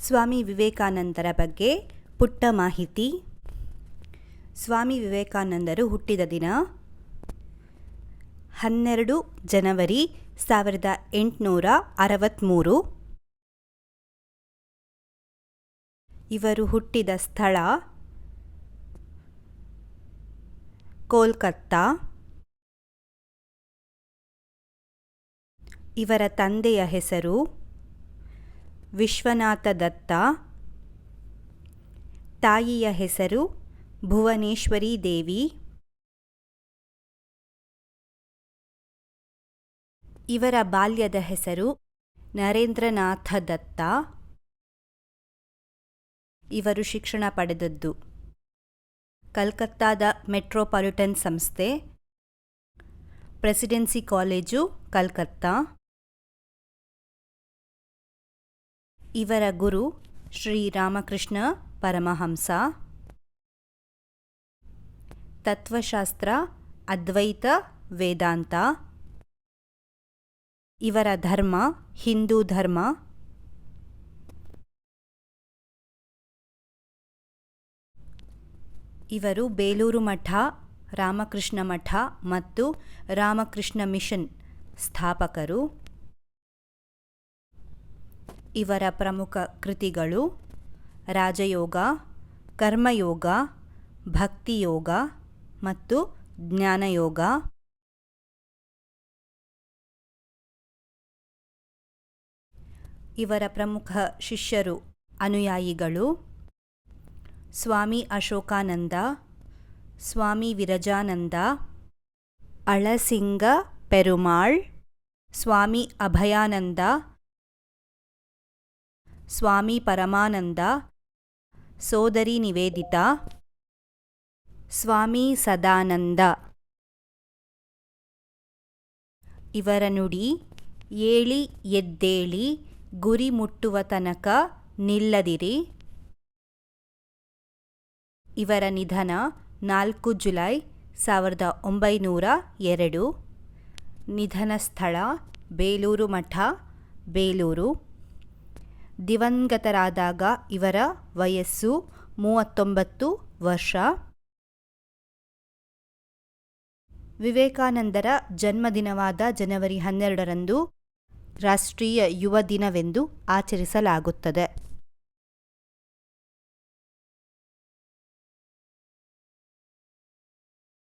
ಸ್ವಾಮಿ ವಿವೇಕಾನಂದರ ಬಗ್ಗೆ ಪುಟ್ಟ ಮಾಹಿತಿ. ಸ್ವಾಮಿ ವಿವೇಕಾನಂದರು ಹುಟ್ಟಿದ ದಿನ ಹನ್ನೆರಡು ಜನವರಿ ಸಾವಿರದ ಎಂಟುನೂರ ಅರವತ್ತ್ಮೂರು ಇವರು ಹುಟ್ಟಿದ ಸ್ಥಳ ಕೋಲ್ಕತ್ತಾ. ಇವರ ತಂದೆಯ ಹೆಸರು ವಿಶ್ವನಾಥ ದತ್ತ. ತಾಯಿಯ ಹೆಸರು ಭುವನೇಶ್ವರಿ ದೇವಿ. ಇವರ ಬಾಲ್ಯದ ಹೆಸರು ನರೇಂದ್ರನಾಥ ದತ್ತ. ಇವರು ಶಿಕ್ಷಣ ಪಡೆದದ್ದು. ಕಲ್ಕತ್ತಾದ ಮೆಟ್ರೋಪಾಲಿಟನ್ ಸಂಸ್ಥೆ. Presidency College, Calcutta. ಇವರ ಗುರು ಶ್ರೀ ರಾಮಕೃಷ್ಣ ಪರಮಹಂಸ. ತತ್ವಶಾಸ್ತ್ರ, ಅದ್ವೈತ, ವೇದಾಂತ. ಇವರ ಧರ್ಮ ಹಿಂದೂ ಧರ್ಮ. ಇವರು ಬೇಲೂರು ಮಠ, ರಾಮಕೃಷ್ಣ ಮಠ ಮತ್ತು ರಾಮಕೃಷ್ಣ ಮಿಷನ್ ಸ್ಥಾಪಕರು. ಇವರ ಪ್ರಮುಖ ಕೃತಿಗಳು ರಾಜಯೋಗ, ಕರ್ಮಯೋಗ, ಭಕ್ತಿಯೋಗ ಮತ್ತು ಜ್ಞಾನಯೋಗ. ಇವರ ಪ್ರಮುಖ ಶಿಷ್ಯರು ಅನುಯಾಯಿಗಳು ಸ್ವಾಮಿ ಅಶೋಕಾನಂದ, ಸ್ವಾಮಿ ವಿರಜಾನಂದ, ಅಳಸಿಂಗ ಪೆರುಮಾಳ್, ಸ್ವಾಮಿ ಅಭಯಾನಂದ ಸ್ವಾಮಿ ಪರಮಾನಂದ. ಸೋದರಿ ನಿವೇದಿತಾ. ಸ್ವಾಮಿ ಸದಾನಂದ. ಇವರ ನುಡಿ, ಏಳಿ ಎದ್ದೇಳಿ, ಗುರಿ ಮುಟ್ಟುವ ತನಕ ನಿಲ್ಲದಿರಿ. ಇವರ ನಿಧನ ನಾಲ್ಕು ಜುಲೈ ಸಾವಿರದ ಒಂಬೈನೂರ ಎರಡು. ನಿಧನ ಸ್ಥಳ ಬೇಲೂರು ಮಠ, ಬೇಲೂರು. ದಿವಂಗತರಾದಾಗ ಇವರ ವಯಸ್ಸು ಮೂವತ್ತೊಂಬತ್ತು ವರ್ಷ. ವಿವೇಕಾನಂದರ ಜನ್ಮದಿನವಾದ ಜನವರಿ ಹನ್ನೆರಡರಂದು ರಾಷ್ಟ್ರೀಯ ಯುವ ದಿನವೆಂದು ಆಚರಿಸಲಾಗುತ್ತದೆ.